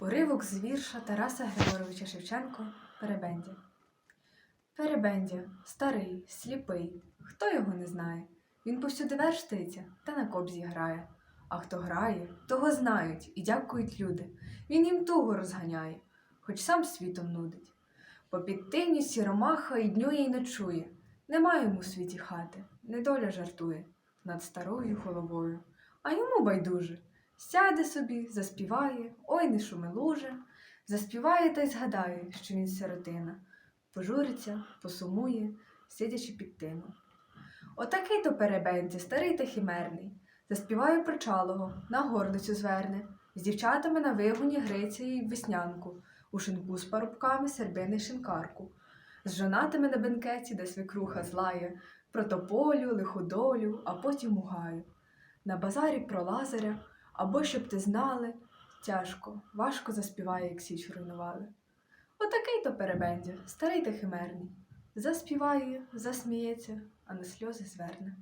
Уривок з вірша Тараса Григоровича Шевченко Перебендя. Перебендя, старий, сліпий, хто його не знає? Він повсюди верштиться та на кобзі грає. А хто грає, того знають і дякують люди. Він їм туго розганяє, хоч сам світом нудить. По підтині сіромаха і днює й ночує. Нема йому в світі хати, недоля жартує над старою головою. А йому байдуже. Сяде собі, заспіває, ой не шуми заспіває та й згадає, що він сиротина, пожуриться, посумує, сидячи під тином. Отакий то перебенці, старий та химерний, заспіває про чалого, на горлицю зверне, з дівчатами на вигоні гриця й веснянку, у шинку з парубками сербини шинкарку, з жонатими на бенкеті, де свекруха злає, про тополю, лиходолю, а потім у гаю. На базарі про лазаря, або щоб ти знали, тяжко, важко заспіває, як січ руйнували. Отакий то перебендя, старий та химерний. Заспіває, засміється, а на сльози зверне.